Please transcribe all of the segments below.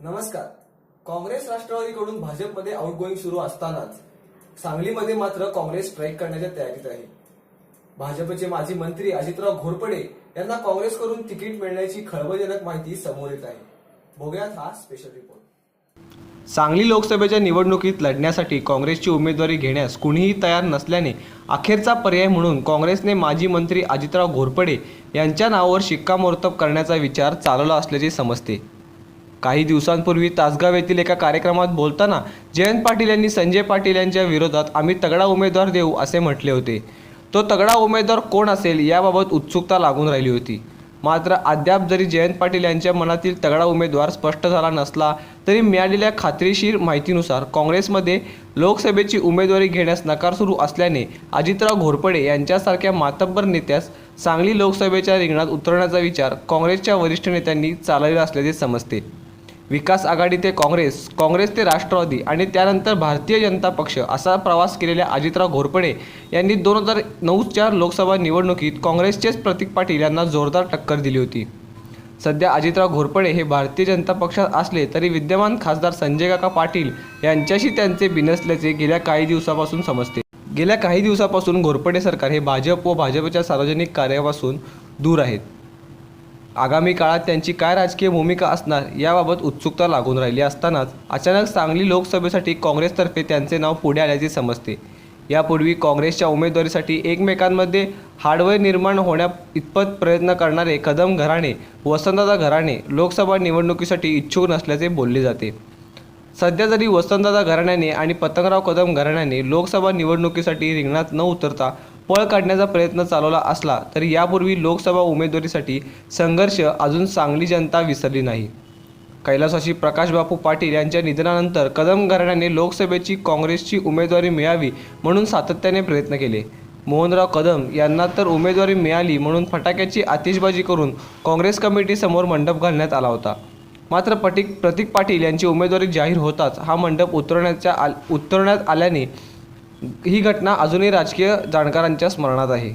नमस्कार. काँग्रेस राष्ट्रवादीकडून भाजपमध्ये आउटगोईंग सुरू असतानाच सांगलीमध्ये मात्र काँग्रेस स्ट्राईक करण्याच्या तयारीत आहे. भाजपचे माजी मंत्री अजितराव घोरपडे यांना काँग्रेसकडून तिकीट मिळण्याची खळबळजनक माहिती समोर येत आहे. बघूयात हा स्पेशल रिपोर्ट सांगली लोकसभेच्या निवडणुकीत लढण्यासाठी काँग्रेसची उमेदवारी घेण्यास कुणीही तयार नसल्याने अखेरचा पर्याय म्हणून काँग्रेसने माजी मंत्री अजितराव घोरपडे यांच्या नावावर शिक्कामोर्तब करण्याचा विचार चालवला असल्याचे समजते. काही दिवसांपूर्वी तासगाव येथील एका कार्यक्रमात बोलताना जयंत पाटील यांनी संजय पाटील यांच्या विरोधात आम्ही तगडा उमेदवार देऊ असे म्हटले होते. तो तगडा उमेदवार कोण असेल याबाबत उत्सुकता लागून राहिली होती. मात्र अद्याप जरी जयंत पाटील यांच्या मनातील तगडा उमेदवार स्पष्ट झाला नसला तरी मिळालेल्या खात्रीशीर माहितीनुसार काँग्रेसमध्ये लोकसभेची उमेदवारी घेण्यास नकार सुरू असल्याने अजितराव घोरपडे यांच्यासारख्या मातब्बर नेत्यास सांगली लोकसभेच्या रिंगणात उतरण्याचा विचार काँग्रेसच्या वरिष्ठ नेत्यांनी चालविला असल्याचे समजते. विकास आघाडी ते काँग्रेस काँग्रेस ते राष्ट्रवादी आणि त्यानंतर भारतीय जनता पक्ष असा प्रवास केलेल्या अजितराव घोरपडे यांनी दोन हजार नऊच्या लोकसभा निवडणुकीत काँग्रेसचेच प्रतीक पाटील यांना जोरदार टक्कर दिली होती. सध्या अजितराव घोरपडे हे भारतीय जनता पक्षात असले तरी विद्यमान खासदार संजय काका पाटील यांच्याशी त्यांचे बिनसल्याचे गेल्या काही दिवसापासून समजते. गेल्या काही दिवसापासून घोरपडे सरकार हे भाजप व भाजपच्या सार्वजनिक कार्यापासून दूर आहेत. आगामी काळात त्यांची काय राजकीय भूमिका असणार याबाबत उत्सुकता लागून राहिली असतानाच अचानक सांगली लोकसभेसाठी काँग्रेसतर्फे त्यांचे नाव पुढे आल्याचे समजते. यापूर्वी काँग्रेसच्या उमेदवारीसाठी एकमेकांमध्ये हाडवय निर्माण होण्या इतपत प्रयत्न करणारे कदम घराणे वसंतदादा घराणे लोकसभा निवडणुकीसाठी इच्छुक नसल्याचे बोलले जाते. सध्या जरी वसंतदादा घराण्याने आणि पतंगराव कदम घराण्याने लोकसभा निवडणुकीसाठी रिंगणात न उतरता पळ काढण्याचा प्रयत्न चालवला असला तरी यापूर्वी लोकसभा उमेदवारीसाठी संघर्ष अजून सांगली जनता विसरली नाही. कैलासवासी प्रकाश बापू पाटील यांच्या निधनानंतर कदम घराण्याने लोकसभेची काँग्रेसची उमेदवारी मिळावी म्हणून सातत्याने प्रयत्न केले. मोहनराव कदम यांना तर उमेदवारी मिळाली म्हणून फटाक्याची आतिषबाजी करून काँग्रेस कमिटीसमोर मंडप घालण्यात आला होता. मात्र पटिक प्रतीक पाटील यांची उमेदवारी जाहीर होताच हा मंडप उतरवण्याच्या आल उतरवण्यात आल्याने ही घटना अजूनही राजकीय जाणकारांच्या स्मरणात आहे.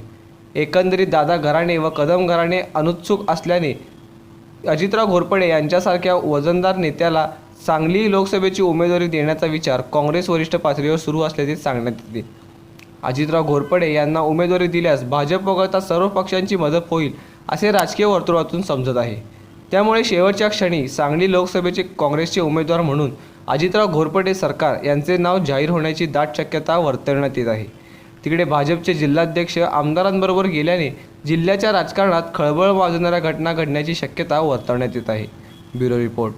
एकंदरीत दादा घराणे व कदम घराणे अनुत्सुक असल्याने अजितराव घोरपडे यांच्यासारख्या वजनदार नेत्याला सांगली लोकसभेची उमेदवारी देण्याचा विचार काँग्रेस वरिष्ठ पातळीवर सुरू असल्याचे सांगण्यात येते. अजितराव घोरपडे यांना उमेदवारी दिल्यास भाजप वगळता सर्व पक्षांची मदत होईल असे राजकीय वर्तुळातून समजत आहे. त्यामुळे शेवटच्या क्षणी सांगली लोकसभेचे काँग्रेसचे उमेदवार म्हणून अजितराव घोरपडे सरकार यांचे नाव जाहीर होण्याची दाट शक्यता वर्तवण्यात येत आहे. तिकडे भाजपचे जिल्हाध्यक्ष आमदारांबरोबर गेल्याने जिल्ह्याच्या राजकारणात खळबळ वाजवणाऱ्या घटना घडण्याची शक्यता वर्तवण्यात येत आहे. Bureau report.